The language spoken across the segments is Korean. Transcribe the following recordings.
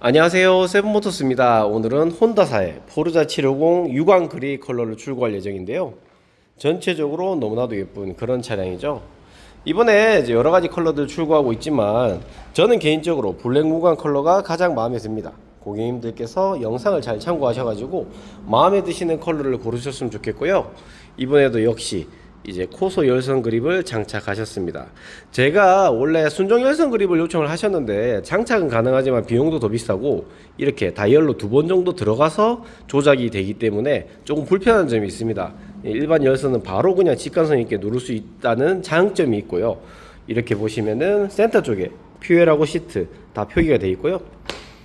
안녕하세요. 세븐모터스입니다. 오늘은 혼다사의 포르자 750 유광 그레이 컬러를 출고할 예정인데요. 전체적으로 너무나도 예쁜 그런 차량이죠. 이번에 이제 여러 가지 컬러들 출고하고 있지만 저는 개인적으로 블랙 무광 컬러가 가장 마음에 듭니다. 고객님들께서 영상을 잘 참고하셔가지고 마음에 드시는 컬러를 고르셨으면 좋겠고요. 이번에도 역시 이제 코소 열선 그립을 장착하셨습니다. 제가 원래 순정 열선 그립을 요청을 하셨는데 장착은 가능하지만 비용도 더 비싸고 이렇게 다이얼로 두 번 정도 들어가서 조작이 되기 때문에 조금 불편한 점이 있습니다. 일반 열선은 바로 그냥 직관성 있게 누를 수 있다는 장점이 있고요. 이렇게 보시면은 센터 쪽에 퓨엘하고 시트 다 표기가 되어 있고요.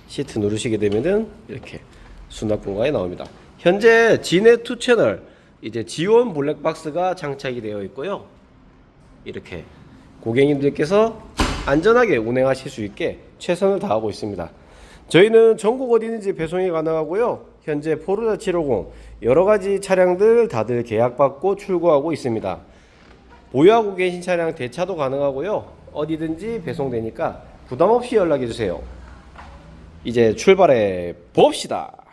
시트 누르시게 되면은 이렇게 수납 공간이 나옵니다. 현재 진해 투 채널 이제 지원 블랙박스가 장착이 되어 있고요. 이렇게 고객님들께서 안전하게 운행하실 수 있게 최선을 다하고 있습니다. 저희는 전국 어디든지 배송이 가능하고요. 현재 포르자 750 여러 가지 차량들 다들 계약받고 출고하고 있습니다. 보유하고 계신 차량 대차도 가능하고요. 어디든지 배송되니까 부담 없이 연락해 주세요. 이제 출발해 봅시다.